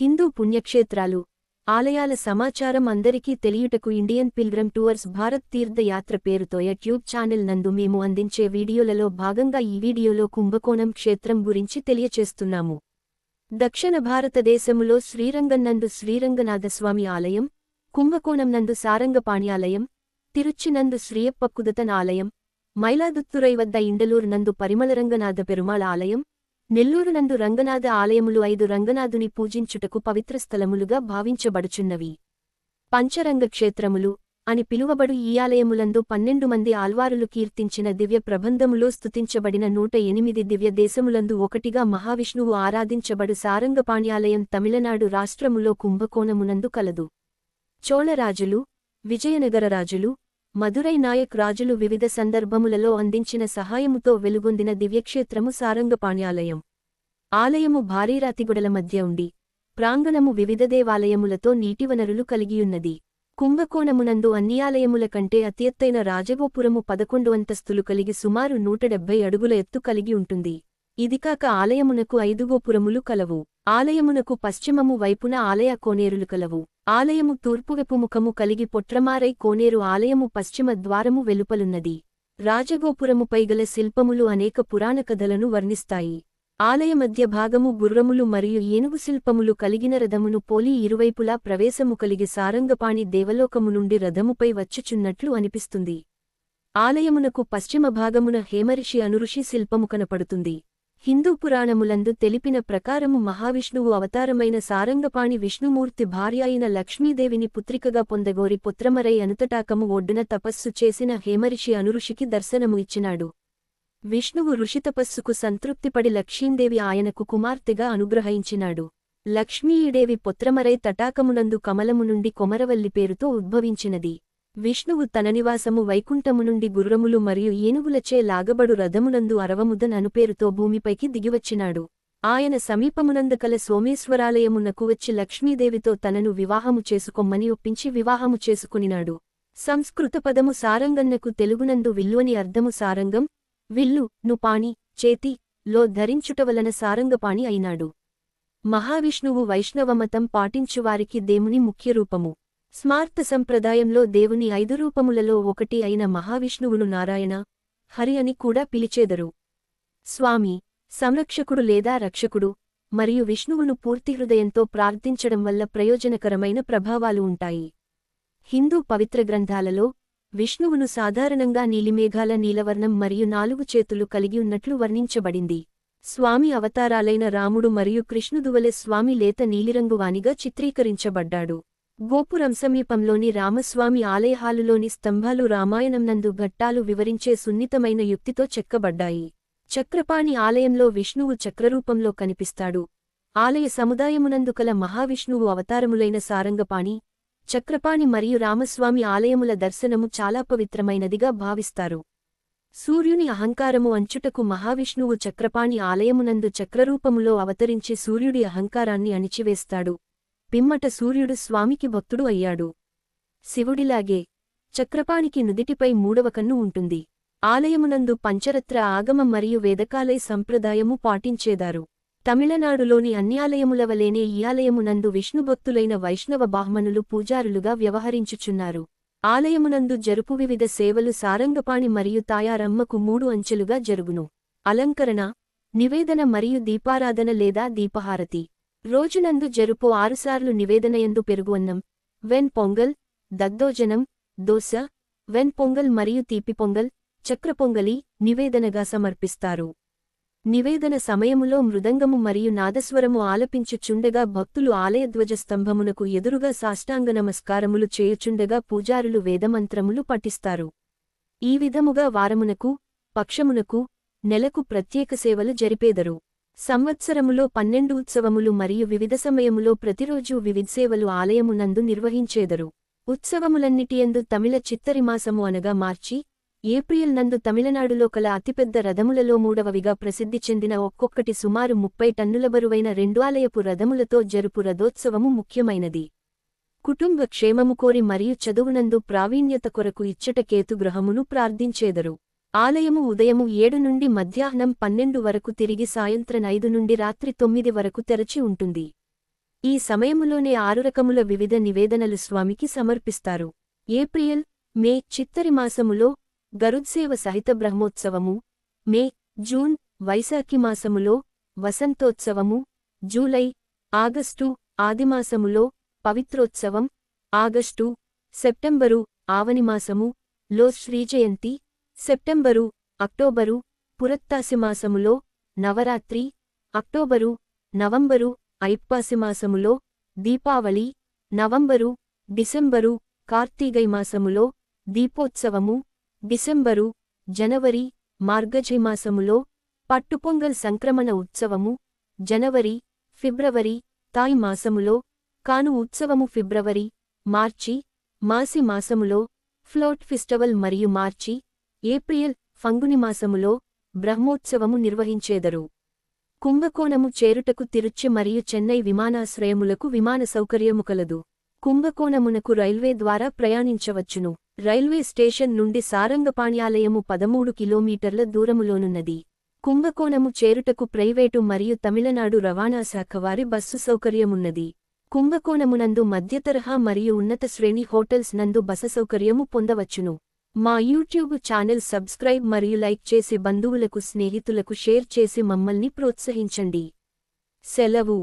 హిందూ పుణ్యక్షేత్రాలు ఆలయాల సమాచారం అందరికీ తెలియుటకు ఇండియన్ పిల్గ్రమ్ టూర్స్ భారత్ తీర్థయాత్ర పేరుతో యూట్యూబ్ ఛానల్ నందు మేము అందించే వీడియోలలో భాగంగా ఈ వీడియోలో కుంభకోణం క్షేత్రం గురించి తెలియచేస్తున్నాము. దక్షిణ భారతదేశములో శ్రీరంగనందు శ్రీరంగనాథస్వామి ఆలయం కుంభకోణం నందు సారంగపాణి ఆలయం తిరుచ్చినందు శ్రీయప్పక్కుదతన్ ఆలయం మైలాదుత్తురై వద్ద ఇండలూరు నందు పరిమళరంగనాథ పెరుమాళ ఆలయం నెల్లూరు నందు రంగనాథ ఆలయములు ఐదు రంగనాథుని పూజించుటకు పవిత్ర స్థలములుగా భావించబడుచున్నవి. పంచరంగ క్షేత్రములు అని పిలువబడు ఈ ఆలయములందు పన్నెండు మంది ఆల్వారులు కీర్తించిన దివ్య ప్రబంధములో స్తుతించబడిన నూట ఎనిమిది దివ్య దేశములందు ఒకటిగా మహావిష్ణువు ఆరాధించబడు సారంగపాణ్యాలయం తమిళనాడు రాష్ట్రములో కుంభకోణమునందు కలదు. చోళరాజులు విజయనగర రాజులు నాయక్ రాజులు వివిధ సందర్భములలో అందించిన సహాయముతో వెలుగొందిన దివ్యక్షేత్రము సారంగపాణ్యాలయం ఆలయము భారీరాతిగుడల మధ్య ఉండి ప్రాంగణము వివిధ దేవాలయములతో నీటివనరులు కలిగియున్నది. కుంభకోణమునందు అన్ని ఆలయముల కంటే అత్యత్తైన రాజగోపురము పదకొండు అంతస్తులు కలిగి సుమారు నూట డెబ్బై అడుగుల ఎత్తు కలిగి ఉంటుంది. ఇదికాక ఆలయమునకు ఐదు గోపురములు కలవు. ఆలయమునకు పశ్చిమము వైపున ఆలయ కోనేరులు కలవు. ఆలయము తూర్పువైపు ముఖము కలిగి పొట్రమారై కోనేరు ఆలయము పశ్చిమ ద్వారము వెలుపలున్నది. రాజగోపురముపై గల శిల్పములు అనేక పురాణ కథలను వర్ణిస్తాయి. ఆలయ మధ్య భాగము గుర్రములు మరియు ఏనుగు శిల్పములు కలిగిన రథమును పోలి ఇరువైపులా ప్రవేశము కలిగి సారంగపాణి దేవలోకము నుండి రథముపై వచ్చుచున్నట్లు అనిపిస్తుంది. ఆలయమునకు పశ్చిమ భాగమున హేమరిషి అనుఋషి శిల్పము కనపడుతుంది. హిందూ పురాణములందు తెలిపిన ప్రకారము మహావిష్ణువు అవతారమైన సారంగపాణి విష్ణుమూర్తి భార్య అయిన లక్ష్మీదేవిని పుత్రికగా పొందగోరి పుత్రమరై అనుతటాకము ఒడ్డున తపస్సు చేసిన హేమరిషి అనుఋషికి దర్శనము ఇచ్చినాడు. విష్ణువు ఋషితపస్సుకు సంతృప్తిపడి లక్ష్మీదేవి ఆయనకు కుమార్తెగా అనుగ్రహించినాడు. లక్ష్మీదేవి పుత్రమరై తటాకమునందు కమలము నుండి కొమరవల్లి పేరుతో ఉద్భవించినది. విష్ణువు తన నివాసము వైకుంఠము నుండి గుర్రములు మరియు ఏనుగులచే లాగబడు రథమునందు అరవముదన్ అనుపేరుతో భూమిపైకి దిగివచ్చినాడు. ఆయన సమీపమునందుకల సోమేశ్వరాలయమునకు వచ్చి లక్ష్మీదేవితో తనను వివాహము చేసుకొమ్మని ఒప్పించి వివాహము చేసుకునినాడు. సంస్కృత పదము సారంగన్నకు తెలుగునందు విల్లువని అర్ధము సారంగం విల్లు ను పాణి చేతి లో ధరించుటవలన సారంగపాణి అయినాడు. మహావిష్ణువు వైష్ణవమతం పాటించువారికి దేవుని ముఖ్యరూపము స్మార్త సంప్రదాయంలో దేవుని ఐదు రూపములలో ఒకటి అయిన మహావిష్ణువును నారాయణ హరి అని కూడా పిలిచేదరు. స్వామి సంరక్షకుడు లేదా రక్షకుడు మరియు విష్ణువును పూర్తి హృదయంతో ప్రార్థించడం వల్ల ప్రయోజనకరమైన ప్రభావాలు ఉంటాయి. హిందూ పవిత్ర గ్రంథాలలో విష్ణువును సాధారణంగా నీలిమేఘాల నీలవర్ణం మరియు నాలుగు చేతులు కలిగి ఉన్నట్లు వర్ణించబడింది. స్వామి అవతారాలైన రాముడు మరియు కృష్ణుదువలె స్వామి లేత నీలిరంగువానిగా చిత్రీకరించబడ్డాడు. గోపురం సమీపంలోని రామస్వామి ఆలయహాలులోని స్తంభాలు రామాయణంనందు ఘట్టాలు వివరించే సున్నితమైన యుక్తితో చెక్కబడ్డాయి. చక్రపాణి ఆలయంలో విష్ణువు చక్రరూపంలో కనిపిస్తాడు. ఆలయ సముదాయమునందుకల మహావిష్ణువు అవతారములైన సారంగపాణి చక్రపాణి మరియు రామస్వామి ఆలయముల దర్శనము చాలా పవిత్రమైనదిగా భావిస్తారు. సూర్యుని అహంకారము అంచుటకు మహావిష్ణువు చక్రపాణి ఆలయమునందు చక్రరూపములో అవతరించి సూర్యుడి అహంకారాన్ని అణిచివేస్తాడు. పిమ్మట సూర్యుడు స్వామికి భక్తుడు అయ్యాడు. శివుడిలాగే చక్రపాణికి నుదిటిపై మూడవ కన్ను ఉంటుంది. ఆలయమునందు పంచరత్ర ఆగమ మరియు వేదకాలయ సంప్రదాయము పాటించేదారు. తమిళనాడులోని అన్యాలయముల ఆలయముల వలేనే ఈ ఆలయమునందు విష్ణుభక్తులైన వైష్ణవ బాహ్మణులు పూజారులుగా వ్యవహరించుచున్నారు. ఆలయమునందు జరుపు వివిధ సేవలు సారంగపాణి మరియు తాయారమ్మకు మూడు అంచెలుగా జరుగును. అలంకరణ నివేదన మరియు దీపారాధన లేదా దీపహారతి. రోజునందు జరుపు ఆరుసార్లు నివేదనయందు పెరుగుఅన్నం వెన్ పొంగల్ దద్దోజనం దోశ వెన్ పొంగల్ మరియు తీపి పొంగల్ చక్రపొంగలి నివేదనగా సమర్పిస్తారు. నివేదన సమయములో మృదంగము మరియు నాదస్వరము ఆలపించుచుండగా భక్తులు ఆలయధ్వజస్తంభమునకు ఎదురుగా సాష్టాంగ నమస్కారములు చేయుచుండగా పూజారులు వేదమంత్రములు పఠిస్తారు. ఈ విధముగా వారమునకు పక్షమునకు నెలకు ప్రత్యేక సేవలు జరిపేదరు. సంవత్సరములో పన్నెండు ఉత్సవములు మరియు వివిధ సమయములో ప్రతిరోజూ వివిధసేవలు ఆలయమునందు నిర్వహించేదరు. ఉత్సవములన్నిటియందు తమిళ చిత్తరిమాసము అనగా మార్చి ఏప్రిల్ నందు తమిళనాడులో కల అతిపెద్ద రథములలో మూడవవిగా ప్రసిద్ధి చెందిన ఒక్కొక్కటి సుమారు ముప్పై టన్నుల బరువైన రెండాలయపు రథములతో జరుపు రథోత్సవము ముఖ్యమైనది. కుటుంబ క్షేమము కోరి మరియు చదువునందు ప్రావీణ్యత కొరకు ఇచ్చట కేతుగ్రహమును ప్రార్థించేదరు. ఆలయము ఉదయము ఏడు నుండి మధ్యాహ్నం పన్నెండు వరకు తిరిగి సాయంత్రం ఐదు నుండి రాత్రి తొమ్మిది వరకు తెరచి ఉంటుంది. ఈ సమయములోనే ఆరు రకముల వివిధ నివేదనలు స్వామికి సమర్పిస్తారు. ఏప్రిల్ మే చిత్తరి మాసములో గరుడ్సేవ సహిత బ్రహ్మోత్సవము. మే జూన్ వైశాఖి మాసములో వసంతోత్సవము. జూలై ఆగస్టు ఆదిమాసములో పవిత్రోత్సవం. ఆగస్టు సెప్టెంబరు ఆవనిమాసము లో శ్రీజయంతి. సెప్టెంబరు అక్టోబరు పురత్తాసిమాసములో నవరాత్రి. అక్టోబరు నవంబరు ఐప్పాసిమాసములో దీపావళి. నవంబరు డిసెంబరు కార్తీగై మాసములో దీపోత్సవము. డిసెంబరు జనవరి మార్గజైమాసములో పట్టుపొంగల్ సంక్రమణ ఉత్సవము జనవరి ఫిబ్రవరి తాయ్ మాసములో కాను ఉత్సవము ఫిబ్రవరి మార్చి మాసి మాసములో ఫ్లోట్ ఫెస్టివల్ మరియు మార్చి ఏప్రిల్ ఫంగుని మాసములో బ్రహ్మోత్సవము నిర్వహించేదరు. కుంభకోణము చేరుటకు తిరుచి మరియు చెన్నై విమానాశ్రయములకు విమాన సౌకర్యము కలదు. కుంభకోణమునకు రైల్వే ద్వారా ప్రయాణించవచ్చును. రైల్వే స్టేషన్ నుండి సారంగపాణ్యాలయము పదమూడు కిలోమీటర్ల దూరములోనున్నది. కుంభకోణము చేరుటకు ప్రైవేటు మరియు తమిళనాడు రవాణా శాఖ వారి బస్సు సౌకర్యమున్నది. కుంభకోణమునందు మధ్యతరహా మరియు ఉన్నత శ్రేణి హోటల్స్ నందు బస సౌకర్యము పొందవచ్చును. మా యూట్యూబ్ ఛానల్ సబ్స్క్రైబ్ మరియు లైక్ చేసి బంధువులకు స్నేహితులకు షేర్ చేసి మమ్మల్ని ప్రోత్సహించండి. సెలవు.